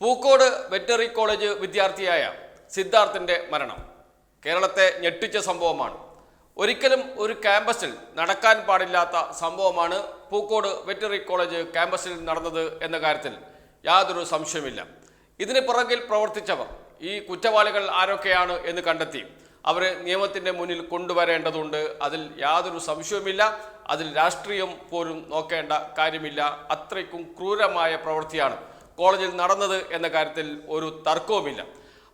Pookode വെറ്ററി college വിദ്യാർത്ഥിയായ സിദ്ധാർത്ഥിന്റെ മരണം കേരളത്തെ ഞെട്ടിച്ച സംഭവമാണ്. ഒരിക്കലും ഒരു ക്യാമ്പസിൽ നടക്കാൻ പാടില്ലാത്ത സംഭവമാണ് പൂക്കോട് വെറ്ററി കോളേജ് ക്യാമ്പസിൽ നടന്നത് എന്ന കാര്യത്തിൽ യാതൊരു സംശയമില്ല ഇതിന് പുറകിൽ പ്രവർത്തിച്ചവർ ഈ കുറ്റവാളികൾ ആരൊക്കെയാണ് എന്ന് കണ്ടെത്തി അവരെ നിയമത്തിന്റെ മുന്നിൽ കൊണ്ടുവരേണ്ടതുണ്ട്. അതിൽ യാതൊരു സംശയവുമില്ല. അതിൽ രാഷ്ട്രീയം പോലും നോക്കേണ്ട കാര്യമില്ല. അത്രയ്ക്കും ക്രൂരമായ പ്രവൃത്തിയാണ് കോളേജിൽ നടന്നത് എന്ന കാര്യത്തിൽ ഒരു തർക്കവുമില്ല.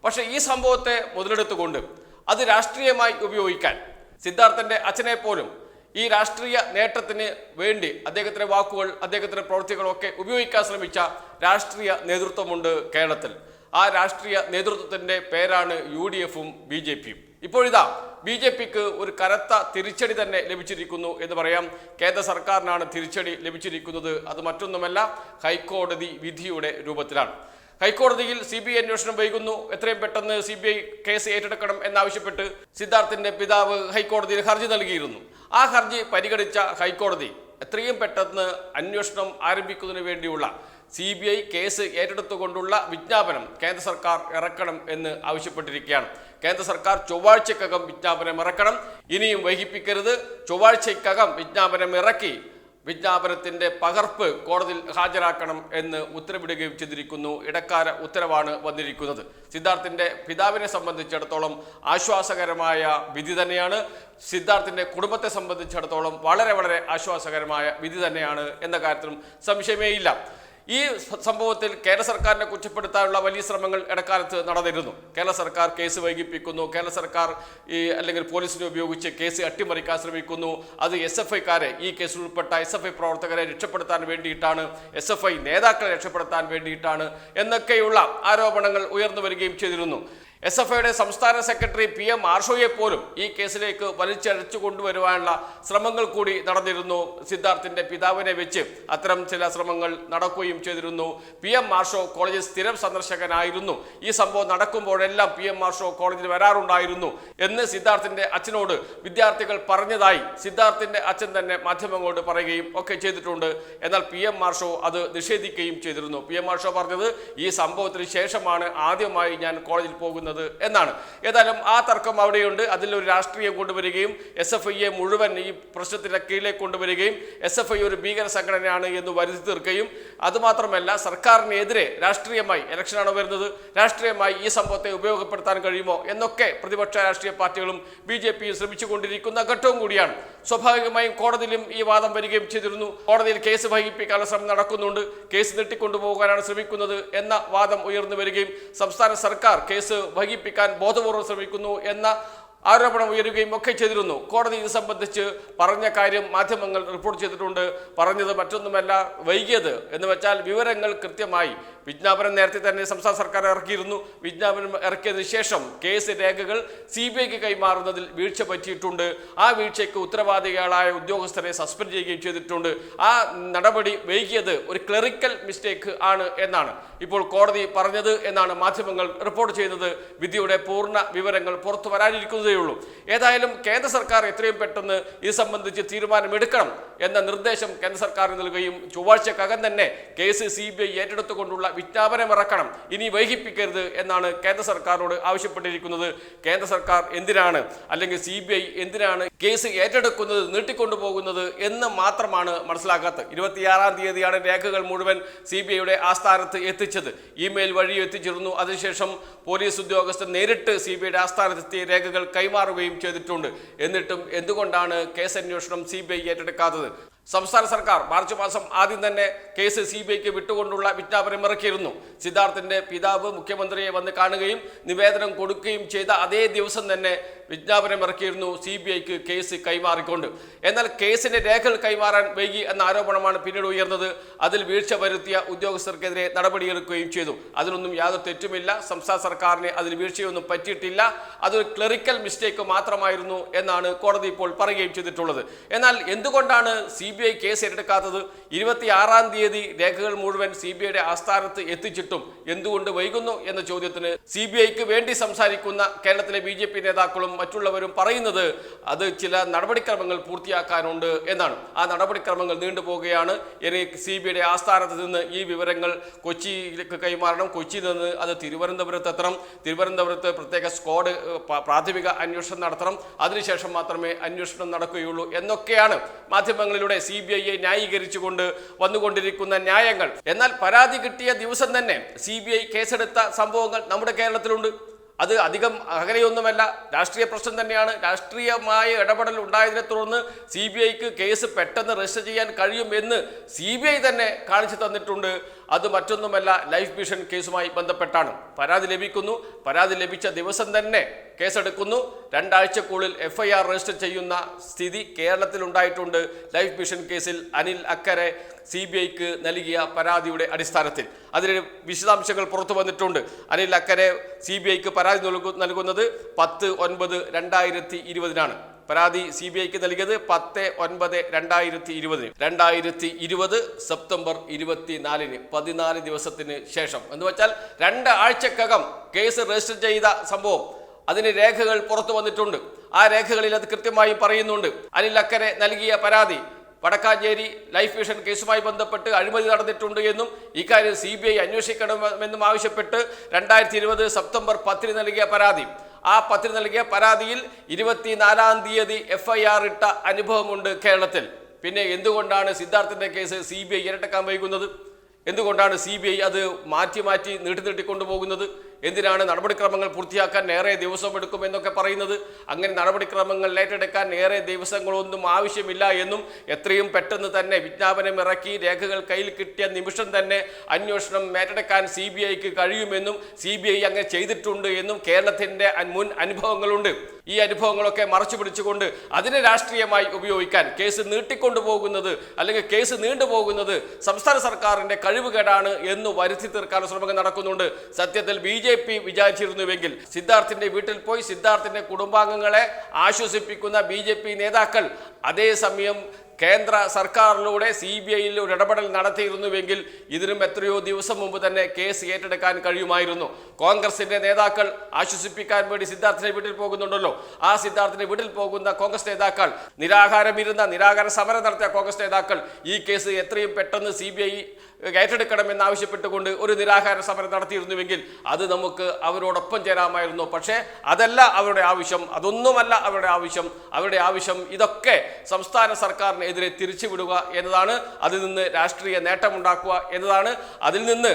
പക്ഷേ ഈ സംഭവത്തെ മുതലെടുത്തുകൊണ്ട് അത് രാഷ്ട്രീയമായി ഉപയോഗിക്കാൻ സിദ്ധാർത്ഥന്റെ അച്ഛനെ പോലും ഈ രാഷ്ട്രീയ നേട്ടത്തിന് വേണ്ടി അദ്ദേഹത്തിന്റെ വാക്കുകൾ അദ്ദേഹത്തിന്റെ പ്രവൃത്തികളൊക്കെ ഉപയോഗിക്കാൻ ശ്രമിച്ച രാഷ്ട്രീയ നേതൃത്വമുണ്ട് കേരളത്തിൽ. ആ രാഷ്ട്രീയ നേതൃത്വത്തിന്റെ പേരാണ് യു ഡി എഫും ബി ജെ പിയും. ഇപ്പോഴിതാ ബി ജെ പിക്ക് ഒരു കനത്ത തിരിച്ചടി തന്നെ ലഭിച്ചിരിക്കുന്നു എന്ന് പറയാം. കേന്ദ്ര സർക്കാരിനാണ് തിരിച്ചടി ലഭിച്ചിരിക്കുന്നത്. അത് മറ്റൊന്നുമല്ല ഹൈക്കോടതി വിധിയുടെ രൂപത്തിലാണ്. ഹൈക്കോടതിയിൽ സി ബി ഐ അന്വേഷണം വൈകുന്നു. എത്രയും പെട്ടെന്ന് സി ബി ഐ കേസ് ഏറ്റെടുക്കണം എന്നാവശ്യപ്പെട്ട് സിദ്ധാർത്ഥിന്റെ പിതാവ് ഹൈക്കോടതിയിൽ ഹർജി നൽകിയിരുന്നു. ആ ഹർജി പരിഗണിച്ച ഹൈക്കോടതി എത്രയും പെട്ടെന്ന് അന്വേഷണം ആരംഭിക്കുന്നതിന് വേണ്ടിയുള്ള സി ബി ഐ കേസ് ഏറ്റെടുത്തുകൊണ്ടുള്ള വിജ്ഞാപനം കേന്ദ്ര സർക്കാർ ഇറക്കണം എന്ന് ആവശ്യപ്പെട്ടിരിക്കുകയാണ്. കേന്ദ്ര സർക്കാർ ചൊവ്വാഴ്ചക്കകം വിജ്ഞാപനം ഇറക്കണം. ഇനിയും വൈകിപ്പിക്കരുത്. ചൊവ്വാഴ്ചക്കകം വിജ്ഞാപനം ഇറക്കി വിജ്ഞാപനത്തിന്റെ പകർപ്പ് കോടതിയിൽ ഹാജരാക്കണം എന്ന് ഉത്തരവിടുകയും ചെയ്തിരിക്കുന്നു. ഇടക്കാല ഉത്തരവാണ് വന്നിരിക്കുന്നത്. സിദ്ധാർത്ഥിന്റെ പിതാവിനെ സംബന്ധിച്ചിടത്തോളം ആശ്വാസകരമായ വിധി തന്നെയാണ്. സിദ്ധാർത്ഥിന്റെ കുടുംബത്തെ സംബന്ധിച്ചിടത്തോളം വളരെ വളരെ ആശ്വാസകരമായ വിധി തന്നെയാണ് എന്ന കാര്യത്തിലും സംശയമേ ഇല്ല ഈ സംഭവത്തിൽ കേരള സർക്കാരിനെ കുറ്റപ്പെടുത്താനുള്ള വലിയ ശ്രമങ്ങൾ ഇടക്കാലത്ത് നടന്നിരുന്നു. കേരള സർക്കാർ കേസ് വൈകിപ്പിക്കുന്നു. കേരള സർക്കാർ ഈ അല്ലെങ്കിൽ പോലീസിനെ ഉപയോഗിച്ച് കേസ് അട്ടിമറിക്കാൻ ശ്രമിക്കുന്നു. അത് എസ് എഫ് ഐക്കാരെ ഈ കേസിൽ ഉൾപ്പെട്ട എസ് എഫ് ഐ പ്രവർത്തകരെ രക്ഷപ്പെടുത്താൻ വേണ്ടിയിട്ടാണ് എസ് എഫ് ഐ നേതാക്കളെ രക്ഷപ്പെടുത്താൻ വേണ്ടിയിട്ടാണ് എന്നൊക്കെയുള്ള ആരോപണങ്ങൾ ഉയർന്നു വരികയും ചെയ്തിരുന്നു. എസ് എഫ് ഐയുടെ സംസ്ഥാന സെക്രട്ടറി പി എം ആർഷോയെ പോലും ഈ കേസിലേക്ക് വലിച്ചഴച്ചു കൊണ്ടുവരുവാനുള്ള ശ്രമങ്ങൾ കൂടി നടന്നിരുന്നു. സിദ്ധാർത്ഥിന്റെ പിതാവിനെ വെച്ച് അത്തരം ചില ശ്രമങ്ങൾ നടക്കുകയും ചെയ്തിരുന്നു. പി എം ആർഷോ കോളേജിൽ സ്ഥിരം സന്ദർശകനായിരുന്നു. ഈ സംഭവം നടക്കുമ്പോഴെല്ലാം പി എം ആർഷോ കോളേജിൽ വരാറുണ്ടായിരുന്നു എന്ന് സിദ്ധാർത്ഥിന്റെ അച്ഛനോട് വിദ്യാർത്ഥികൾ പറഞ്ഞതായി സിദ്ധാർത്ഥിന്റെ അച്ഛൻ തന്നെ മാധ്യമങ്ങളോട് പറയുകയും ഒക്കെ ചെയ്തിട്ടുണ്ട്. എന്നാൽ പി എം ആർഷോ അത് നിഷേധിക്കുകയും ചെയ്തിരുന്നു. പി എം ആർഷോ പറഞ്ഞത് ഈ സംഭവത്തിന് ശേഷമാണ് ആദ്യമായി ഞാൻ കോളേജിൽ പോകുന്നത്. എന്നാണ്. ഏതായാലും ആ തർക്കം അവിടെയുണ്ട്. അതിലൊരു രാഷ്ട്രീയം കൊണ്ടുവരികയും എസ് എഫ് ഐയെ മുഴുവൻ ഈ പ്രശ്നത്തിന്റെ കീഴിലേക്ക് കൊണ്ടുവരികയും എസ് എഫ് ഐ ഒരു ഭീകര സംഘടനയാണ് എന്ന് വരുത്തി തീർക്കുകയും അതുമാത്രമല്ല സർക്കാരിനെതിരെ രാഷ്ട്രീയമായി ഇലക്ഷനാണ് വരുന്നത്. രാഷ്ട്രീയമായി ഈ സംഭവത്തെ ഉപയോഗപ്പെടുത്താൻ കഴിയുമോ എന്നൊക്കെ പ്രതിപക്ഷ രാഷ്ട്രീയ പാർട്ടികളും ബി ജെ പിയും ശ്രമിച്ചുകൊണ്ടിരിക്കുന്ന ഘട്ടവും കൂടിയാണ്. സ്വാഭാവികമായും കോടതിയിലും ഈ വാദം വരികയും ചെയ്തിരുന്നു. കോടതിയിൽ കേസ് വൈകിപ്പിക്കാനുള്ള ശ്രമം നടക്കുന്നുണ്ട്. കേസ് നീട്ടിക്കൊണ്ടുപോകാനാണ് ശ്രമിക്കുന്നത് എന്ന വാദം ഉയർന്നു വരികയും സംസ്ഥാന സർക്കാർ കേസ് വൈകിപ്പിക്കാൻ ബോധപൂർവം ശ്രമിക്കുന്നു എന്ന ആരോപണം ഉയരുകയും ഒക്കെ ചെയ്തിരുന്നു. കോടതി ഇത് സംബന്ധിച്ച് പറഞ്ഞ കാര്യം മാധ്യമങ്ങൾ റിപ്പോർട്ട് ചെയ്തിട്ടുണ്ട്. പറഞ്ഞത് മറ്റൊന്നുമല്ല വൈകിയത് എന്ന് വെച്ചാൽ വിവരങ്ങൾ കൃത്യമായി വിജ്ഞാപനം നേരത്തെ തന്നെ സംസ്ഥാന സർക്കാർ ഇറക്കിയിരുന്നു. വിജ്ഞാപനം ഇറക്കിയതിനു ശേഷം കേസ് രേഖകൾ സി ബി ഐക്ക് കൈമാറുന്നതിൽ വീഴ്ച പറ്റിയിട്ടുണ്ട്. ആ വീഴ്ചയ്ക്ക് ഉത്തരവാദികളായ ഉദ്യോഗസ്ഥരെ സസ്പെൻഡ് ചെയ്യുകയും ചെയ്തിട്ടുണ്ട്. ആ നടപടി വൈകിയത് ഒരു ക്ലറിക്കൽ മിസ്റ്റേക്ക് ആണ് എന്നാണ് ഇപ്പോൾ കോടതി പറഞ്ഞത് എന്നാണ് മാധ്യമങ്ങൾ റിപ്പോർട്ട് ചെയ്യുന്നത്. വിധിയുടെ പൂർണ വിവരങ്ങൾ പുറത്തു വരാനിരിക്കുന്നതേ. ഉള്ളൂ ഏതായാലും കേന്ദ്ര സർക്കാർ എത്രയും പെട്ടെന്ന് ഇത് സംബന്ധിച്ച് തീരുമാനമെടുക്കണം എന്ന നിർദ്ദേശം കേന്ദ്ര സർക്കാരിന് നൽകുകയും ചൊവ്വാഴ്ചക്കകം തന്നെ കേസ് സി ബി ഐ ഏറ്റെടുത്തുകൊണ്ടുള്ള വിജ്ഞാപനം ഇറക്കണം. ഇനി വൈകിപ്പിക്കരുത് എന്നാണ് കേന്ദ്ര സർക്കാരിനോട് ആവശ്യപ്പെട്ടിരിക്കുന്നത്. കേന്ദ്ര സർക്കാർ എന്തിനാണ്? അല്ലെങ്കിൽ സി എന്തിനാണ് കേസ് ഏറ്റെടുക്കുന്നത് നീട്ടിക്കൊണ്ടുപോകുന്നത് എന്ന് മാത്രമാണ് മനസ്സിലാക്കാത്തത് ഇരുപത്തിയാറാം തീയതിയാണ് രേഖകൾ മുഴുവൻ സി ബി ഐയുടെ ആസ്ഥാനത്ത് എത്തിച്ചത്. ഇമെയിൽ വഴി എത്തിച്ചിരുന്നു. അതിനുശേഷം പോലീസ് ഉദ്യോഗസ്ഥർ നേരിട്ട് സി ബി ഐയുടെ ആസ്ഥാനത്തെത്തിയ രേഖകൾ കൈമാറുകയും ചെയ്തിട്ടുണ്ട്. എന്നിട്ടും എന്തുകൊണ്ടാണ് കേസന്വേഷണം സി ബി ഐ ഏറ്റെടുക്കാത്തത്? സംസ്ഥാന സർക്കാർ മാർച്ച് മാസം ആദ്യം തന്നെ കേസ് സി ബി ഐക്ക് വിട്ടുകൊണ്ടുള്ള വിജ്ഞാപനം ഇറക്കിയിരുന്നു. സിദ്ധാർത്ഥിന്റെ പിതാവ് മുഖ്യമന്ത്രിയെ വന്ന് കാണുകയും നിവേദനം കൊടുക്കുകയും ചെയ്ത അതേ ദിവസം തന്നെ വിജ്ഞാപനം ഇറക്കിയിരുന്നു സി ബി ഐക്ക് കേസ് കൈമാറിക്കൊണ്ട്. എന്നാൽ കേസിന്റെ രേഖകൾ കൈമാറാൻ വൈകി എന്ന ആരോപണമാണ് പിന്നീട് ഉയർന്നത്. അതിൽ വീഴ്ച വരുത്തിയ ഉദ്യോഗസ്ഥർക്കെതിരെ നടപടിയെടുക്കുകയും ചെയ്തു. അതിനൊന്നും യാതൊരു തെറ്റുമില്ല. സംസ്ഥാന സർക്കാരിന് അതിൽ വീഴ്ചയൊന്നും പറ്റിയിട്ടില്ല. അതൊരു ക്ലറിക്കൽ മിസ്റ്റേക്ക് മാത്രമായിരുന്നു എന്നാണ് കോടതി ഇപ്പോൾ പറയുകയും ചെയ്തിട്ടുള്ളത്. എന്നാൽ എന്തുകൊണ്ടാണ് സി ബി ഐ കേസ് ഏറ്റെടുക്കാത്തത് ഇരുപത്തിയാറാം തീയതി രേഖകൾ മുഴുവൻ സി ബി ഐയുടെ ആസ്ഥാനത്ത് എത്തിച്ചിട്ടും എന്തുകൊണ്ട് വൈകുന്നു എന്ന ചോദ്യത്തിന് സി ബി ഐക്ക് വേണ്ടി സംസാരിക്കുന്ന കേരളത്തിലെ ബി ജെ പി നേതാക്കളും മറ്റുള്ളവരും പറയുന്നത് അത് ചില നടപടിക്രമങ്ങൾ പൂർത്തിയാക്കാനുണ്ട് എന്നാണ്. ആ നടപടിക്രമങ്ങൾ നീണ്ടുപോകുകയാണ് ഇനി സി ബി ഐയുടെ ആസ്ഥാനത്ത് നിന്ന് ഈ വിവരങ്ങൾ കൊച്ചിയിലേക്ക് കൈമാറണം. കൊച്ചിയിൽ നിന്ന് അത് തിരുവനന്തപുരത്ത് എത്തണം. തിരുവനന്തപുരത്ത് പ്രത്യേക സ്ക്വാഡ് പ്രാഥമിക അന്വേഷണം നടത്തണം. അതിനുശേഷം മാത്രമേ അന്വേഷണം നടക്കുകയുള്ളൂ എന്നൊക്കെയാണ് മാധ്യമങ്ങളിലൂടെ സി ബി ഐയെ ന്യായീകരിച്ചുകൊണ്ട് വന്നുകൊണ്ടിരിക്കുന്ന ന്യായങ്ങൾ. എന്നാൽ പരാതി കിട്ടിയ ദിവസം തന്നെ സി ബി ഐ കേസെടുത്ത സംഭവങ്ങൾ നമ്മുടെ കേരളത്തിലുണ്ട്. അത് അധികം അകലെയൊന്നുമല്ല. രാഷ്ട്രീയ പ്രശ്നം തന്നെയാണ്. രാഷ്ട്രീയമായ ഇടപെടൽ ഉണ്ടായതിനെ തുടർന്ന് സി ബി ഐക്ക് കേസ് പെട്ടെന്ന് രജിസ്റ്റർ ചെയ്യാൻ കഴിയും എന്ന് സി ബി ഐ തന്നെ കാണിച്ചു തന്നിട്ടുണ്ട്. അത് മറ്റൊന്നുമല്ല ലൈഫ് മിഷൻ കേസുമായി ബന്ധപ്പെട്ടാണ്. പരാതി ലഭിക്കുന്നു. പരാതി ലഭിച്ച ദിവസം തന്നെ കേസെടുക്കുന്നു. രണ്ടാഴ്ചക്കുള്ളിൽ എഫ് ഐ ആർ രജിസ്റ്റർ ചെയ്യുന്ന സ്ഥിതി കേരളത്തിൽ ഉണ്ടായിട്ടുണ്ട് ലൈഫ് മിഷൻ കേസിൽ അനിൽ അക്കരെ സി ബി ഐക്ക് നൽകിയ പരാതിയുടെ അടിസ്ഥാനത്തിൽ. അതിന് വിശദാംശങ്ങൾ പുറത്തു വന്നിട്ടുണ്ട്. അനിൽ അക്കരെ സി ബി ഐക്ക് പരാതി നൽകുന്നത് പത്ത് ഒൻപത് രണ്ടായിരത്തി ഇരുപതിനാണ്. പരാതി സി ബി ഐക്ക് നൽകിയത് പത്ത് ഒൻപത് രണ്ടായിരത്തി ഇരുപതിന് രണ്ടായിരത്തി ഇരുപത് സെപ്റ്റംബർ ഇരുപത്തിനാലിന് പതിനാല് ദിവസത്തിന് ശേഷം. എന്ന് വെച്ചാൽ രണ്ട് ആഴ്ചക്കകം കേസ് രജിസ്റ്റർ ചെയ്ത സംഭവം. അതിന് രേഖകൾ പുറത്തു വന്നിട്ടുണ്ട്. ആ രേഖകളിൽ അത് കൃത്യമായി പറയുന്നുണ്ട്. അനിൽ അക്കരെ നൽകിയ പരാതി വടക്കാഞ്ചേരി ലൈഫ് മിഷൻ കേസുമായി ബന്ധപ്പെട്ട് അഴിമതി നടന്നിട്ടുണ്ട് എന്നും ഇക്കാര്യം സി ബി ഐ അന്വേഷിക്കണമെന്നും ആവശ്യപ്പെട്ട് രണ്ടായിരത്തി ഇരുപത് സെപ്റ്റംബർ പത്തിന് നൽകിയ പരാതി. ആ പത്തിൽ നൽകിയ പരാതിയിൽ ഇരുപത്തിനാലാം തീയതി എഫ് ഐ ആർ ഇട്ട അനുഭവമുണ്ട് കേരളത്തിൽ. പിന്നെ എന്തുകൊണ്ടാണ് സിദ്ധാർത്ഥിന്റെ കേസ് സി ബി ഐ ഇരട്ടക്കാൻ വൈകുന്നത്? എന്തുകൊണ്ടാണ് സി ബി ഐ അത് മാറ്റി മാറ്റി നീട്ടി നീട്ടിക്കൊണ്ടുപോകുന്നത് എന്തിനാണ് നടപടിക്രമങ്ങൾ പൂർത്തിയാക്കാൻ ഏറെ ദിവസം എടുക്കുമെന്നൊക്കെ പറയുന്നത്? അങ്ങനെ നടപടിക്രമങ്ങൾ ഏറ്റെടുക്കാൻ ഏറെ ദിവസങ്ങളൊന്നും ആവശ്യമില്ല എന്നും എത്രയും പെട്ടെന്ന് തന്നെ വിജ്ഞാപനം ഇറക്കി രേഖകൾ കയ്യിൽ കിട്ടിയ നിമിഷം തന്നെ അന്വേഷണം ഏറ്റെടുക്കാൻ സി ബി ഐക്ക് കഴിയുമെന്നും സി ബി ഐ അങ്ങനെ ചെയ്തിട്ടുണ്ട് എന്നും കേരളത്തിന്റെ മുൻ അനുഭവങ്ങളുണ്ട്. ഈ അനുഭവങ്ങളൊക്കെ മറച്ചു പിടിച്ചുകൊണ്ട് അതിനെ രാഷ്ട്രീയമായി ഉപയോഗിക്കാൻ കേസ് നീട്ടിക്കൊണ്ടുപോകുന്നത് അല്ലെങ്കിൽ കേസ് നീണ്ടുപോകുന്നത് സംസ്ഥാന സർക്കാരിന്റെ കഴിവുകേടാണ് എന്ന് വരുത്തി തീർക്കാനുള്ള ശ്രമങ്ങൾ നടക്കുന്നുണ്ട്. സത്യത്തിൽ ബി ജെ പി വിചാരിച്ചിരുന്നുവെങ്കിൽ സിദ്ധാർത്ഥിന്റെ വീട്ടിൽ പോയി സിദ്ധാർത്ഥിന്റെ കുടുംബാംഗങ്ങളെ ആശ്വസിപ്പിക്കുന്ന ബി നേതാക്കൾ അതേസമയം കേന്ദ്ര സർക്കാരിലൂടെ സി ബി ഐയിൽ ഒരു ഇടപെടൽ നടത്തിയിരുന്നുവെങ്കിൽ ഇതിനും എത്രയോ ദിവസം മുമ്പ് തന്നെ കേസ് ഏറ്റെടുക്കാൻ കഴിയുമായിരുന്നു. കോൺഗ്രസിന്റെ നേതാക്കൾ ആശ്വസിപ്പിക്കാൻ വേണ്ടി സിദ്ധാർത്ഥിന്റെ വീട്ടിൽ പോകുന്നുണ്ടല്ലോ. ആ സിദ്ധാർത്ഥിന്റെ വീട്ടിൽ പോകുന്ന കോൺഗ്രസ് നേതാക്കൾ നിരാഹാരമിരുന്ന നിരാഹാര സമരം നടത്തിയ കോൺഗ്രസ് നേതാക്കൾ ഈ കേസ് എത്രയും പെട്ടെന്ന് സി ബി ഐ ഏറ്റെടുക്കണമെന്ന് ആവശ്യപ്പെട്ടുകൊണ്ട് ഒരു നിരാഹാര സമരം നടത്തിയിരുന്നുവെങ്കിൽ അത് നമുക്ക് അവരോടൊപ്പം ചേരാമായിരുന്നു. പക്ഷേ അതല്ല അവരുടെ ആവശ്യം. അതൊന്നുമല്ല അവരുടെ ആവശ്യം. അവരുടെ ആവശ്യം ഇതൊക്കെ സംസ്ഥാന സർക്കാരിനെതിരെ തിരിച്ചുവിടുക എന്നതാണ് അതിൽ നിന്ന് രാഷ്ട്രീയ നേട്ടമുണ്ടാക്കുക എന്നതാണ് അതിൽ നിന്ന്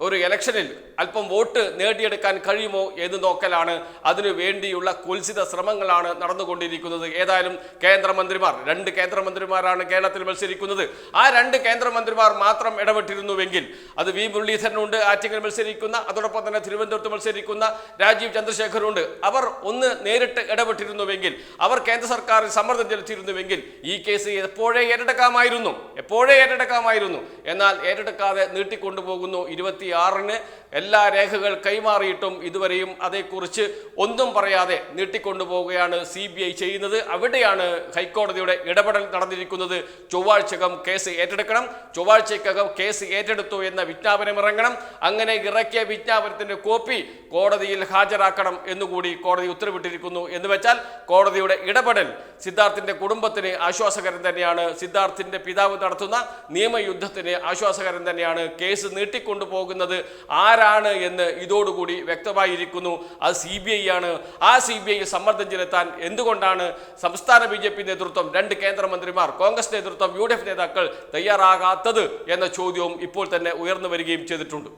ഒരു ഇലക്ഷനിൽ അല്പം വോട്ട് നേടിയെടുക്കാൻ കഴിയുമോ എന്ന് നോക്കലാണ്. അതിനു വേണ്ടിയുള്ള കുൽസിത ശ്രമങ്ങളാണ് നടന്നുകൊണ്ടിരിക്കുന്നത്. ഏതായാലും കേന്ദ്രമന്ത്രിമാർ രണ്ട് കേന്ദ്രമന്ത്രിമാരാണ് കേരളത്തിൽ മത്സരിക്കുന്നത്. ആ രണ്ട് കേന്ദ്രമന്ത്രിമാർ മാത്രം ഇടപെട്ടിരുന്നുവെങ്കിൽ അത് വി മുരളീധരനുണ്ട് ആറ്റിങ്ങൽ മത്സരിക്കുന്ന അതോടൊപ്പം തന്നെ തിരുവനന്തപുരത്ത് മത്സരിക്കുന്ന രാജീവ് ചന്ദ്രശേഖറുണ്ട് അവർ ഒന്ന് നേരിട്ട് ഇടപെട്ടിരുന്നുവെങ്കിൽ അവർ കേന്ദ്ര സർക്കാരിൽ സമ്മർദ്ദം ചെലുത്തിയിരുന്നുവെങ്കിൽ ഈ കേസ് എപ്പോഴേ ഏറ്റെടുക്കാമായിരുന്നു. എപ്പോഴേ ഏറ്റെടുക്കാമായിരുന്നു. എന്നാൽ ഏറ്റെടുക്കാതെ നീട്ടിക്കൊണ്ടുപോകുന്നു. ഇരുപത്തിയാറിന് എല്ലാ രേഖകൾ കൈമാറിയിട്ടും ഇതുവരെയും അതേക്കുറിച്ച് ഒന്നും പറയാതെ നീട്ടിക്കൊണ്ടുപോവുകയാണ് സി ബി ഐ ചെയ്യുന്നത്. അവിടെയാണ് ഹൈക്കോടതിയുടെ ഇടപെടൽ നടന്നിരിക്കുന്നത്. ചൊവ്വാഴ്ചകം കേസ് ഏറ്റെടുക്കണം. ചൊവ്വാഴ്ചക്കകം കേസ് ഏറ്റെടുത്തു എന്ന വിജ്ഞാപനം ഇറങ്ങണം. അങ്ങനെ ഇറക്കിയ വിജ്ഞാപനത്തിന്റെ കോപ്പി കോടതിയിൽ ഹാജരാക്കണം എന്നുകൂടി കോടതി ഉത്തരവിട്ടിരിക്കുന്നു. എന്ന് വെച്ചാൽ കോടതിയുടെ ഇടപെടൽ സിദ്ധാർത്ഥിന്റെ കുടുംബത്തിന് ആശ്വാസകരം തന്നെയാണ്. സിദ്ധാർത്ഥിന്റെ പിതാവ് നടത്തുന്ന നിയമയുദ്ധത്തിന് ആശ്വാസകരം തന്നെയാണ് കേസ് നീട്ടിക്കൊണ്ടുപോകുന്നത്. ആരാണ് എന്ന് ഇതോടുകൂടി വ്യക്തമായിരിക്കുന്നു. അത് സി ബി ഐ ആണ്. ആ സി ബി ഐ സമ്മർദ്ദം ചെലുത്താൻ എന്തുകൊണ്ടാണ് സംസ്ഥാന ബി ജെ പി നേതൃത്വം രണ്ട് കേന്ദ്രമന്ത്രിമാർ കോൺഗ്രസ് നേതൃത്വം യു ഡി എഫ് നേതാക്കൾ തയ്യാറാകാത്തത് എന്ന ചോദ്യവും ഇപ്പോൾ തന്നെ ഉയർന്നു വരികയും ചെയ്തിട്ടുണ്ട്.